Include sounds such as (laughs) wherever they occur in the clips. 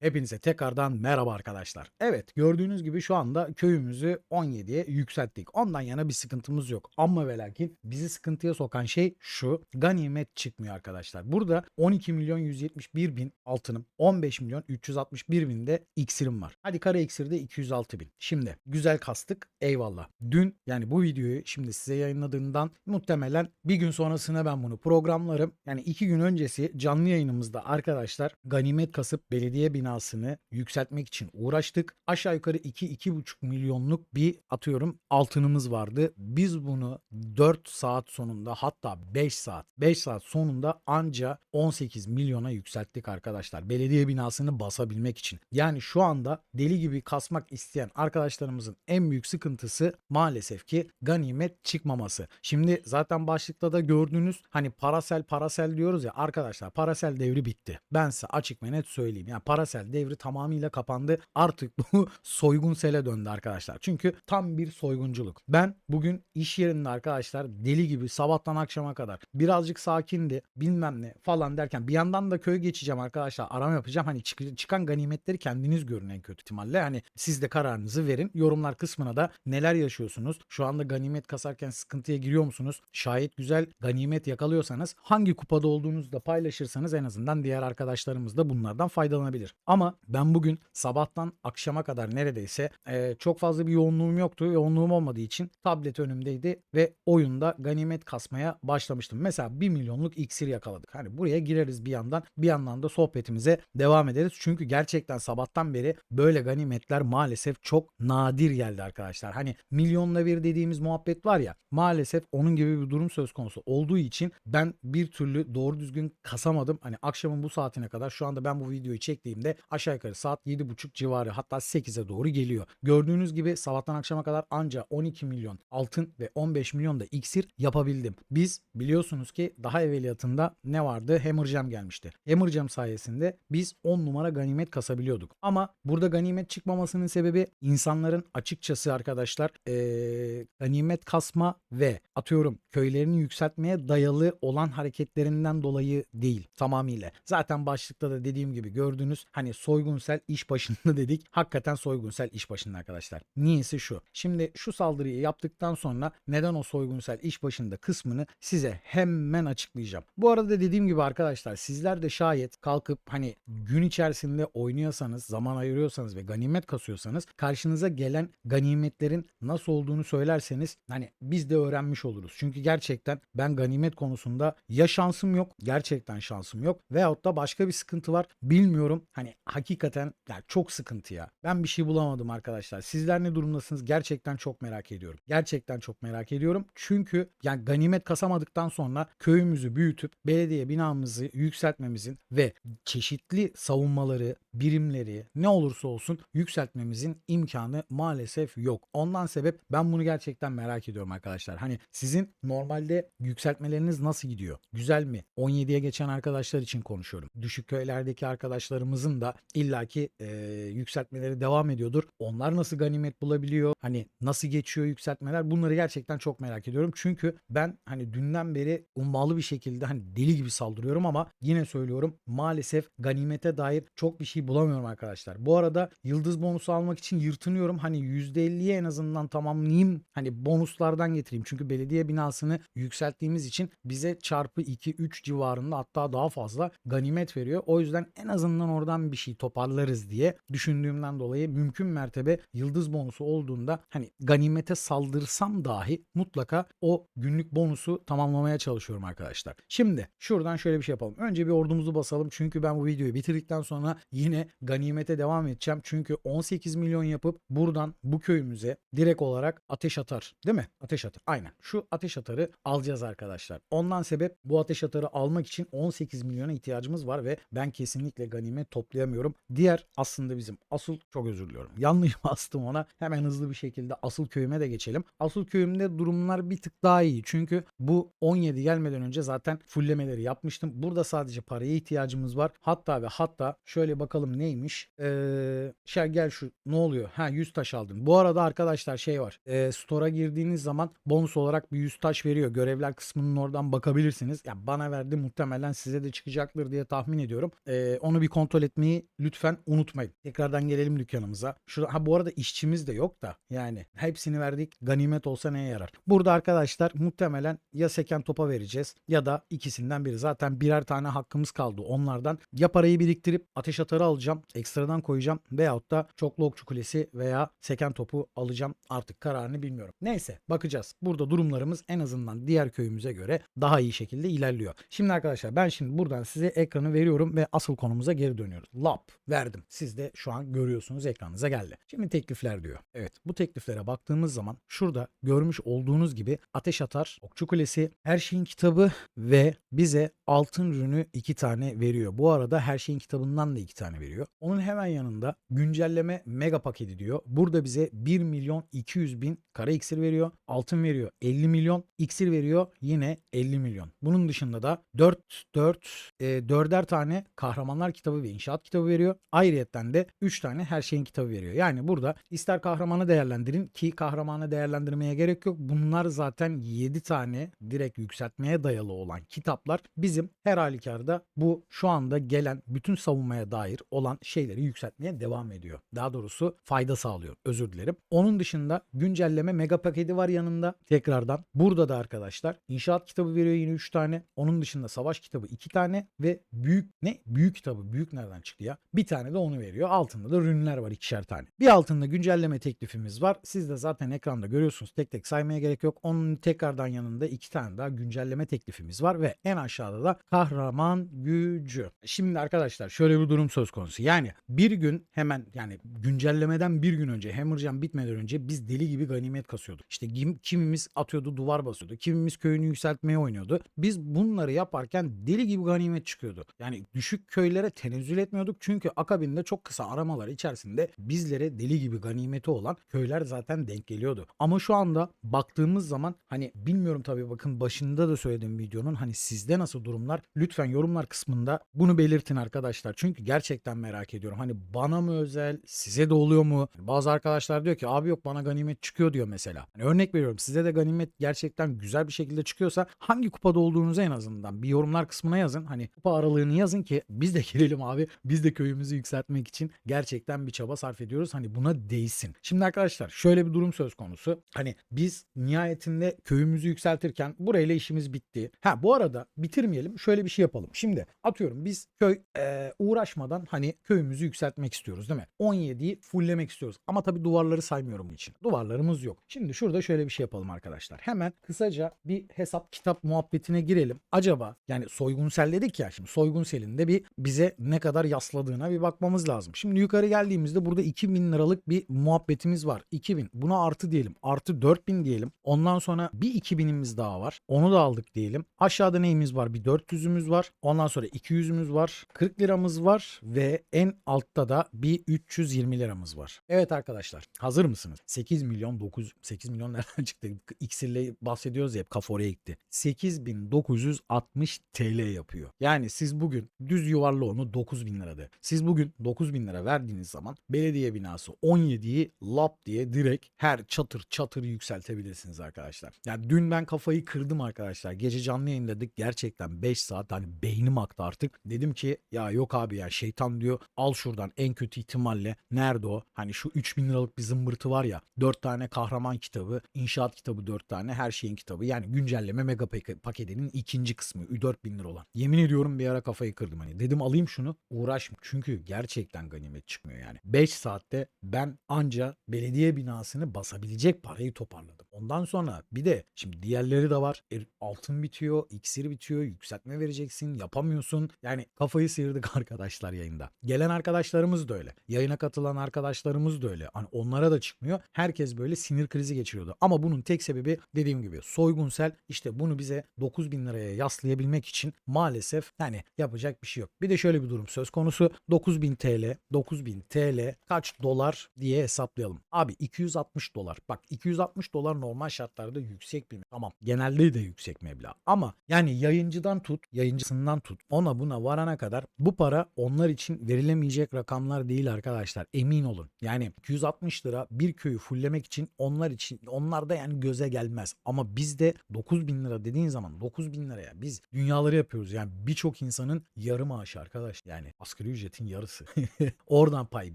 Hepinize tekrardan merhaba arkadaşlar. Evet gördüğünüz gibi şu anda köyümüzü 17'ye yükselttik. Ondan yana bir sıkıntımız yok. Ama ve lakin bizi sıkıntıya sokan şey şu. Ganimet çıkmıyor arkadaşlar. Burada 12 milyon 171 bin altınım. 15 milyon 361 bin de iksirim var. Hadi kara iksirde 206 bin. Şimdi güzel kastık eyvallah. Dün yani bu videoyu şimdi size yayınladığından muhtemelen bir gün sonrasına ben bunu programlarım. Yani iki gün öncesi canlı yayınımızda arkadaşlar ganimet kasıp belediye binasını yükseltmek için uğraştık. Aşağı yukarı 2-2,5 milyonluk bir atıyorum altınımız vardı. Biz bunu 4 saat sonunda hatta 5 saat 5 saat sonunda anca 18 milyona yükselttik arkadaşlar. Belediye binasını basabilmek için. Yani şu anda deli gibi kasmak isteyen arkadaşlarımızın en büyük sıkıntısı maalesef ki ganimet çıkmaması. Şimdi zaten başlıkta da gördüğünüz hani parasel parasel diyoruz ya arkadaşlar parasel devri bitti. Ben size açık ve net söyleyeyim. Yani parasel devri tamamıyla kapandı. Artık bu (laughs) soygun sele döndü arkadaşlar. Çünkü tam bir soygunculuk. Ben bugün iş yerinde arkadaşlar deli gibi sabahtan akşama kadar birazcık sakindi bilmem ne falan derken bir yandan da köy geçeceğim arkadaşlar. Arama yapacağım. Hani çık- çıkan ganimetleri kendiniz görün en kötü ihtimalle. Hani siz de kararınızı verin. Yorumlar kısmına da neler yaşıyorsunuz? Şu anda ganimet kasarken sıkıntıya giriyor musunuz? Şayet güzel ganimet yakalıyorsanız hangi kupada olduğunuzu da paylaşırsanız en azından diğer arkadaşlarımız da bunlardan faydalanabilir. Ama ben bugün sabahtan akşama kadar neredeyse e, çok fazla bir yoğunluğum yoktu. Yoğunluğum olmadığı için tablet önümdeydi ve oyunda ganimet kasmaya başlamıştım. Mesela 1 milyonluk iksir yakaladık. Hani buraya gireriz bir yandan bir yandan da sohbetimize devam ederiz. Çünkü gerçekten sabahtan beri böyle ganimetler maalesef çok nadir geldi arkadaşlar. Hani milyonla bir dediğimiz muhabbet var ya maalesef onun gibi bir durum söz konusu olduğu için ben bir türlü doğru düzgün kasamadım. Hani akşamın bu saatine kadar şu anda ben bu videoyu çektiğimde aşağı yukarı saat 7.30 civarı hatta 8'e doğru geliyor. Gördüğünüz gibi sabahtan akşama kadar anca 12 milyon altın ve 15 milyon da iksir yapabildim. Biz biliyorsunuz ki daha evveliyatında ne vardı? Hammer Jam gelmişti. Hammer Jam sayesinde biz 10 numara ganimet kasabiliyorduk. Ama burada ganimet çıkmamasının sebebi insanların açıkçası arkadaşlar eee, ganimet kasma ve atıyorum köylerini yükseltmeye dayalı olan hareketlerinden dolayı değil tamamıyla. Zaten başlıkta da dediğim gibi gördüğünüz hani soygunsel iş başında (laughs) dedik. Hakikaten soygunsel iş başında arkadaşlar. Niyesi şu. Şimdi şu saldırıyı yaptıktan sonra neden o soygunsel iş başında kısmını size hemen açıklayacağım. Bu arada dediğim gibi arkadaşlar sizler de şayet kalkıp hani gün içerisinde oynuyorsanız, zaman ayırıyorsanız ve ganimet kasıyorsanız karşınıza gelen ganimetlerin nasıl olduğunu söylerseniz hani biz de öğrenmiş oluruz. Çünkü gerçekten ben ganimet konusunda ya şansım yok, gerçekten şansım yok veyahut da başka bir sıkıntı var. Bilmiyorum. Hani hakikaten yani çok sıkıntı ya. Ben bir şey bulamadım arkadaşlar. Sizler ne durumdasınız? Gerçekten çok merak ediyorum. Gerçekten çok merak ediyorum. Çünkü yani ganimet kasamadıktan sonra köyümüzü büyütüp belediye binamızı yükseltmemizin ve çeşitli savunmaları, birimleri ne olursa olsun yükseltmemizin imkanı maalesef yok. Ondan sebep ben bunu gerçekten merak ediyorum arkadaşlar. Hani sizin normalde yükseltmeleriniz nasıl gidiyor? Güzel mi? 17'ye geçen arkadaşlar için konuşuyorum. Düşük köylerdeki arkadaşlarımızın da illaki e, yükseltmeleri devam ediyordur. Onlar nasıl ganimet bulabiliyor? Hani nasıl geçiyor yükseltmeler? Bunları gerçekten çok merak ediyorum. Çünkü ben hani dünden beri ummalı bir şekilde hani deli gibi saldırıyorum ama yine söylüyorum maalesef ganimete dair çok bir şey bulamıyorum arkadaşlar. Bu arada yıldız bonusu almak için yırtınıyorum. Hani %50'ye en azından tamamlayayım. Hani bonuslardan getireyim. Çünkü belediye binasını yükselttiğimiz için bize çarpı 2-3 civarında hatta daha fazla ganimet veriyor. O yüzden en azından oradan bir şey toparlarız diye düşündüğümden dolayı mümkün mertebe yıldız bonusu olduğunda hani ganimete saldırsam dahi mutlaka o günlük bonusu tamamlamaya çalışıyorum arkadaşlar. Şimdi şuradan şöyle bir şey yapalım. Önce bir ordumuzu basalım çünkü ben bu videoyu bitirdikten sonra yine ganimete devam edeceğim. Çünkü 18 milyon yapıp buradan bu köyümüze direkt olarak ateş atar. Değil mi? Ateş atar. Aynen. Şu ateş atarı alacağız arkadaşlar. Ondan sebep bu ateş atarı almak için 18 milyona ihtiyacımız var ve ben kesinlikle ganimet toplayamıyorum. Diğer aslında bizim asıl çok özür diliyorum. (laughs) Yanlış bastım ona. Hemen hızlı bir şekilde asıl köyüme de geçelim. Asıl köyümde durumlar bir tık daha iyi. Çünkü bu 17 gelmeden önce zaten fulllemeleri yapmıştım. Burada sadece paraya ihtiyacımız var. Hatta ve hatta şöyle bakalım neymiş. Ee, şey gel şu ne oluyor? Ha 100 taş aldım. Bu arada arkadaşlar şey var. E, store'a girdiğiniz zaman bonus olarak bir 100 taş veriyor. Görevler kısmının oradan bakabilirsiniz. Ya bana verdi muhtemelen size de çıkacaktır diye tahmin ediyorum. Ee, onu bir kontrol etmeyi etmeyi lütfen unutmayın. Tekrardan gelelim dükkanımıza. Şurada, ha bu arada işçimiz de yok da yani hepsini verdik. Ganimet olsa neye yarar? Burada arkadaşlar muhtemelen ya seken topa vereceğiz ya da ikisinden biri. Zaten birer tane hakkımız kaldı onlardan. Ya parayı biriktirip ateş atarı alacağım. Ekstradan koyacağım. Veyahut da çoklu okçu kulesi veya seken topu alacağım. Artık kararını bilmiyorum. Neyse bakacağız. Burada durumlarımız en azından diğer köyümüze göre daha iyi şekilde ilerliyor. Şimdi arkadaşlar ben şimdi buradan size ekranı veriyorum ve asıl konumuza geri dönüyoruz. Lap verdim. Siz de şu an görüyorsunuz ekranınıza geldi. Şimdi teklifler diyor. Evet bu tekliflere baktığımız zaman şurada görmüş olduğunuz gibi ateş atar, okçu kulesi, her şeyin kitabı ve bize altın ürünü iki tane veriyor. Bu arada her şeyin kitabından da iki tane veriyor. Onun hemen yanında güncelleme mega paketi diyor. Burada bize 1 milyon 200 bin kara iksir veriyor. Altın veriyor 50 milyon. iksir veriyor yine 50 milyon. Bunun dışında da 4 4 e, 4'er tane kahramanlar kitabı ve inşaat kitabı veriyor. Ayrıyetten de 3 tane her şeyin kitabı veriyor. Yani burada ister kahramanı değerlendirin ki kahramanı değerlendirmeye gerek yok. Bunlar zaten 7 tane direkt yükseltmeye dayalı olan kitaplar bizim her halükarda bu şu anda gelen bütün savunmaya dair olan şeyleri yükseltmeye devam ediyor. Daha doğrusu fayda sağlıyor. Özür dilerim. Onun dışında güncelleme mega paketi var yanında. Tekrardan burada da arkadaşlar inşaat kitabı veriyor yine 3 tane. Onun dışında savaş kitabı 2 tane ve büyük ne? Büyük kitabı. Büyük nereden çıktı ya? Bir tane de onu veriyor. Altında da ürünler var ikişer tane. Bir altında güncelleme teklifimiz var. Siz de zaten ekranda görüyorsunuz. Tek tek saymaya gerek yok. Onun tekrardan yanında iki tane daha güncelleme teklifimiz var ve en aşağıda da kahraman gücü. Şimdi arkadaşlar şöyle bir durum söz konusu. Yani bir gün hemen yani güncellemeden bir gün önce Hammerjam bitmeden önce biz deli gibi ganimet kasıyorduk. İşte kim- kimimiz atıyordu duvar basıyordu. Kimimiz köyünü yükseltmeye oynuyordu. Biz bunları yaparken deli gibi ganimet çıkıyordu. Yani düşük köylere tenezzül etmiyorduk. Çünkü akabinde çok kısa aramalar içerisinde bizlere deli gibi ganimeti olan köyler zaten denk geliyordu. Ama şu anda baktığımız zaman hani bilmiyorum tabii bakın başında da söylediğim videonun hani sizde nasıl durumlar lütfen yorumlar kısmında bunu belirtin arkadaşlar. Çünkü gerçekten merak ediyorum. Hani bana mı özel size de oluyor mu? Bazı arkadaşlar diyor ki abi yok bana ganimet çıkıyor diyor mesela. Hani örnek veriyorum size de ganimet gerçekten güzel bir şekilde çıkıyorsa hangi kupada olduğunuzu en azından bir yorumlar kısmına yazın. Hani kupa aralığını yazın ki biz de (laughs) girelim abi. Biz de köyümüzü yükseltmek için gerçekten bir çaba sarf ediyoruz. Hani buna değsin. Şimdi arkadaşlar şöyle bir durum söz konusu. Hani biz nihayetinde köyümüzü yükseltirken burayla işimiz bitti. Ha bu arada bitirmeyelim. Şöyle bir şey yapalım. Şimdi atıyorum biz köy e, uğraşmadan hani köyümüzü yükseltmek istiyoruz değil mi? 17'yi fulllemek istiyoruz. Ama tabii duvarları saymıyorum bunun için. Duvarlarımız yok. Şimdi şurada şöyle bir şey yapalım arkadaşlar. Hemen kısaca bir hesap kitap muhabbetine girelim. Acaba yani soygunsel dedik ya şimdi soygunselin de bir bize ne kadar yasladığına bir bakmamız lazım. Şimdi yukarı geldiğimizde burada 2000 liralık bir muhabbetimiz var. 2000 buna artı diyelim. Artı 4000 diyelim. Ondan sonra bir 2000'imiz daha var. Onu da aldık diyelim. Aşağıda neyimiz var? Bir 400'ümüz var. Ondan sonra 200'ümüz var. 40 liramız var ve en altta da bir 320 liramız var. Evet arkadaşlar hazır mısınız? 8 milyon 9 8 milyon (laughs) nereden çıktı? İksirle bahsediyoruz ya hep kafa oraya gitti. 8960 TL yapıyor. Yani siz bugün düz yuvarla onu 9000 lirada. Siz bugün 9000 lira verdiğiniz zaman belediye binası 17'yi lap diye direkt her çatır çatır yükseltebilirsiniz arkadaşlar. Yani dün ben kafayı kırdım arkadaşlar. Gece canlı yayınladık. Gerçekten 5 saat hani beynim aktı artık. Dedim ki ya yok abi ya şeytan diyor al şuradan en kötü ihtimalle nerede o? Hani şu 3000 liralık bir zımbırtı var ya 4 tane kahraman kitabı, inşaat kitabı 4 tane, her şeyin kitabı. Yani güncelleme mega pak- paketinin ikinci kısmı 4000 lira olan. Yemin ediyorum bir ara kafayı kırdım hani. Dedim alayım şunu uğraşma. Çünkü gerçekten ganimet çıkmıyor yani. 5 saatte ben anca belediye binasını basabilecek parayı toparladım. Ondan sonra bir de şimdi diğerleri de var. E, altın bitiyor, iksir bitiyor, yükseltme vereceksin, yapamıyorsun. Yani kafayı sıyırdık (laughs) arkadaşlar yayında. Gelen arkadaşlarımız da öyle. Yayına katılan arkadaşlarımız da öyle. Hani onlara da çıkmıyor. Herkes böyle sinir krizi geçiriyordu. Ama bunun tek sebebi dediğim gibi soygunsel işte bunu bize 9000 liraya yaslayabilmek için maalesef yani yapacak bir şey yok. Bir de şöyle bir durum söz konusu. 9000 TL, 9000 TL kaç dolar diye hesaplayalım. Abi 260 dolar. Bak 260 dolar normal şartlarda yüksek bir Tamam genelde de yüksek meblağ. Ama yani yayıncıdan tut, yayıncısından tut ona buna varana kadar bu para onlar için verilemeyecek rakamlar değil arkadaşlar. Emin olun. Yani 260 lira bir köyü fulllemek için onlar için onlar da yani göze gelmez. Ama bizde 9000 lira dediğin zaman 9000 liraya biz dünyaları yapıyoruz. Yani birçok insanın yarı maaşı arkadaş. Yani asgari ücretin yarısı. (laughs) Oradan pay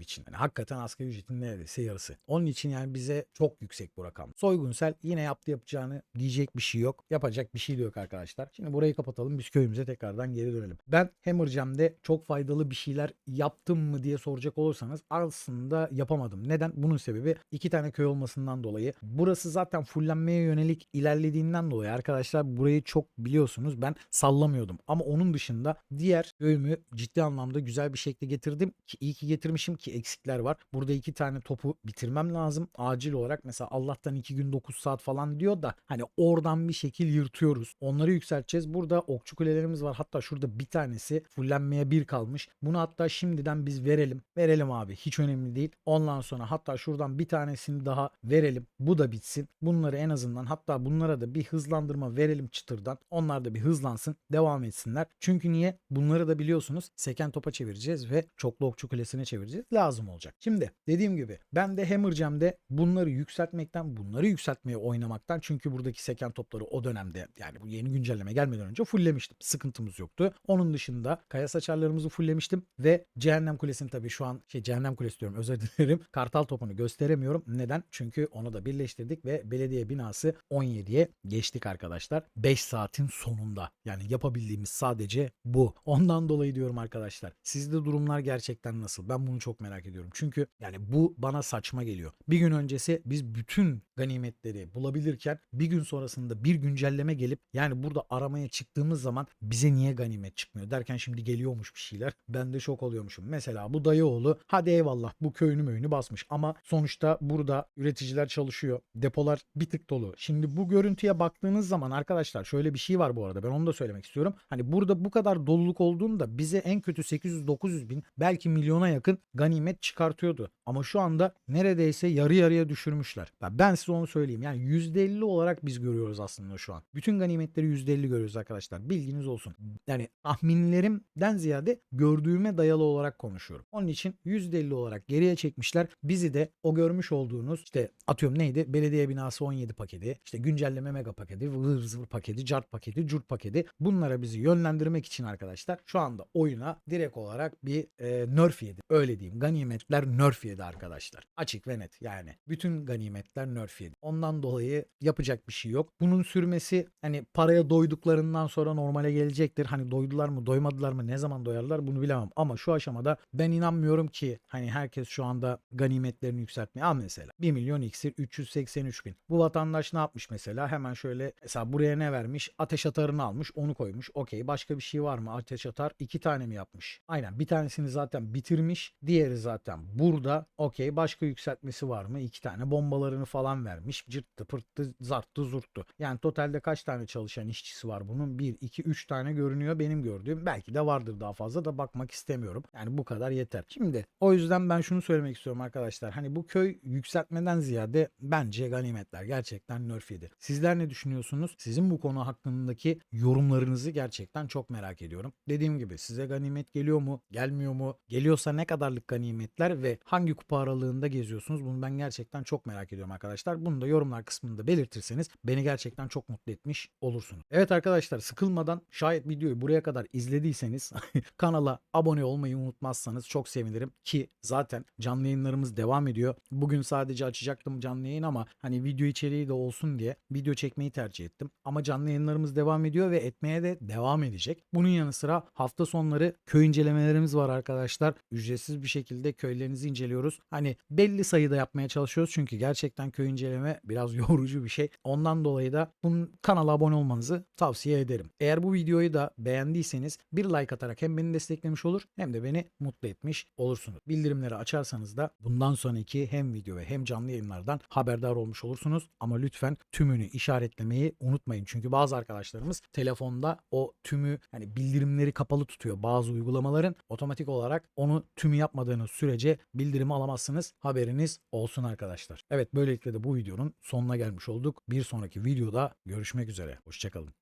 biçin. Yani hakikaten asgari ücretin neredeyse yarısı. Onun için yani bize çok yüksek bu rakam. Soygunsel yine yaptı yapacağını diyecek bir şey yok. Yapacak bir şey de yok arkadaşlar. Şimdi burayı kapatalım. Biz köyümüze tekrardan geri dönelim. Ben Hammerjam'de çok faydalı bir şeyler yaptım mı diye soracak olursanız aslında yapamadım. Neden? Bunun sebebi iki tane köy olmasından dolayı. Burası zaten fullenmeye yönelik ilerlediğinden dolayı arkadaşlar burayı çok biliyorsunuz ben sallamıyordum. Ama onun dışında diğer köyümü ciddi anlamda güzel bir şekilde getirdim ki iyi ki getirmişim ki eksikler var. Burada iki tane topu bitirmem lazım. Acil olarak mesela Allah'tan iki gün 9 saat falan diyor da hani oradan bir şekil yırtıyoruz. Onları yükselteceğiz. Burada okçu kulelerimiz var. Hatta şurada bir tanesi fullenmeye bir kalmış. Bunu hatta şimdiden biz verelim. Verelim abi. Hiç önemli değil. Ondan sonra hatta şuradan bir tanesini daha verelim. Bu da bitsin. Bunları en azından hatta bunlara da bir hızlandırma verelim çıtırdan. Onlar da bir hızlansın. Devam etsinler. Çünkü niye? Bunları da biliyorsunuz seken topa çevireceğiz ve çoklu okçu kulesine çevireceğiz. Lazım olacak. Şimdi dediğim gibi ben de Hammerjam'de bunları yükseltmekten, bunları yükseltmeye oynamaktan çünkü buradaki seken topları o dönemde yani bu yeni güncelleme gelmeden önce fulllemiştim. Sıkıntımız yoktu. Onun dışında kaya saçarlarımızı fulllemiştim ve cehennem kulesini tabii şu an şey cehennem kulesi diyorum özür (laughs) dilerim. Kartal topunu gösteremiyorum. Neden? Çünkü onu da birleştirdik ve belediye binası 17'ye geçtik arkadaşlar. 5 saatin sonunda. Yani yapabildiğimiz sadece bu. Ondan dolayı diyorum arkadaşlar. Sizde durumlar gerçekten nasıl? Ben bunu çok merak ediyorum. Çünkü yani bu bana saçma geliyor. Bir gün öncesi biz bütün ganimetleri bulabilirken bir gün sonrasında bir güncelleme gelip yani burada aramaya çıktığımız zaman bize niye ganimet çıkmıyor derken şimdi geliyormuş bir şeyler. Ben de şok oluyormuşum. Mesela bu dayıoğlu hadi eyvallah bu köyünü möyünü basmış ama sonuçta burada üreticiler çalışıyor. Depolar bir tık dolu. Şimdi bu görüntüye baktığınız zaman arkadaşlar şöyle bir şey var bu arada ben onu da söylemek istiyorum. Hani burada bu kadar doluluk olduğunda bize en kötü 800-900 bin belki milyona yakın ganimet çıkartıyordu. Ama şu anda neredeyse yarı yarıya düşürmüşler. Ben size onu söyleyeyim. Yani %50 olarak biz görüyoruz aslında şu an. Bütün ganimetleri %50 görüyoruz arkadaşlar. Bilginiz olsun. Yani tahminlerimden ziyade gördüğüme dayalı olarak konuşuyorum. Onun için %50 olarak geriye çekmişler. Bizi de o görmüş olduğunuz işte atıyorum neydi? Belediye binası 17 paketi, işte güncelleme mega paketi, vır zıvır paketi, cart paketi, curt paketi. Bunlara bizi yönlendirmek için arkadaşlar şu anda oyuna direkt olarak bir e, nerf yedi. Öyle diyeyim. Ganimetler nerf yedi arkadaşlar. Açık ve net yani. Bütün ganimetler nerf yedi. Ondan dolayı yapacak bir şey yok. Bunun sürmesi hani paraya doyduklarından sonra normale gelecektir. Hani doydular mı doymadılar mı ne zaman doyarlar bunu bilemem. Ama şu aşamada ben inanmıyorum ki hani herkes şu anda ganimetlerini yükseltmeye. Al mesela 1 milyon iksir 383 bin. Bu vatandaş ne yapmış mesela? Hemen şöyle mesela buraya ne vermiş? Ateş atarını almış onu koymuş. Okey başka bir şey var mı? Ateş atar iki tane mi yapmış? Aynen bir tanesini zaten bitirmiş. Diğeri zaten burada. Okey başka yükseltmesi var mı? İki tane bombalarını falan vermiş. Cırttı pırttı zarttı zurttu. Yani totalde kaç tane çalışan işçisi var bunun? 1, 2, 3 tane görünüyor benim gördüğüm. Belki de vardır daha fazla da bakmak istemiyorum. Yani bu kadar yeter. Şimdi o yüzden ben şunu söylemek istiyorum arkadaşlar. Hani bu köy yükseltmeden ziyade bence ganimetler gerçekten nerf yedi. Sizler ne düşünüyorsunuz? Sizin bu konu hakkındaki yorumlarınızı gerçekten çok merak ediyorum. Dediğim gibi size ganimet geliyor mu? Gelmiyor mu? Geliyorsa ne kadarlık ganimetler ve hangi kupa aralığında geziyorsunuz? Bunu ben gerçekten çok merak ediyorum arkadaşlar. Bunu da yorumlar kısmında belirtirseniz beni gerçekten çok mutlu etmiş olursunuz. Evet arkadaşlar sıkılmadan şayet videoyu buraya kadar izlediyseniz (laughs) kanala abone olmayı unutmazsanız çok sevinirim ki zaten canlı yayınlarımız devam ediyor. Bugün sadece açacaktım canlı yayın ama hani video içeriği de olsun diye video çekmeyi tercih ettim. Ama canlı yayınlarımız devam ediyor ve etmeye de devam edecek. Bunun yanı sıra hafta sonları köy incelemelerimiz var arkadaşlar. Ücretsiz bir şekilde köylerinizi inceliyoruz. Hani belli sayıda yapmaya çalışıyoruz çünkü gerçekten köy inceleme biraz (laughs) yorucu bir şey. Ondan dolayı da bunun kanala abone olmanızı tavsiye ederim. Eğer bu videoyu da beğendiyseniz bir like atarak hem beni desteklemiş olur hem de beni mutlu etmiş olursunuz. Bildirimleri açarsanız da bundan sonraki hem video ve hem canlı yayınlardan haberdar olmuş olursunuz. Ama lütfen tümünü işaretlemeyi unutmayın. Çünkü bazı arkadaşlarımız telefonda o tümü hani bildirimleri kapalı tutuyor bazı uygulamaların. Otomatik olarak onu tümü yapmadığınız sürece bildirimi alamazsınız. Haberiniz olsun arkadaşlar. Evet böylelikle de bu videonun sonuna gelmiş olduk. Bir sonraki videoda görüşmek üzere. Hoşçakalın.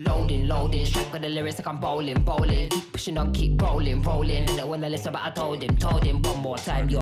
Loading, loading, straight for the lyrics like I'm bowling, bowling. Pushing on, keep rolling, rolling. And when I listen, but I told him, told him one more time, yo.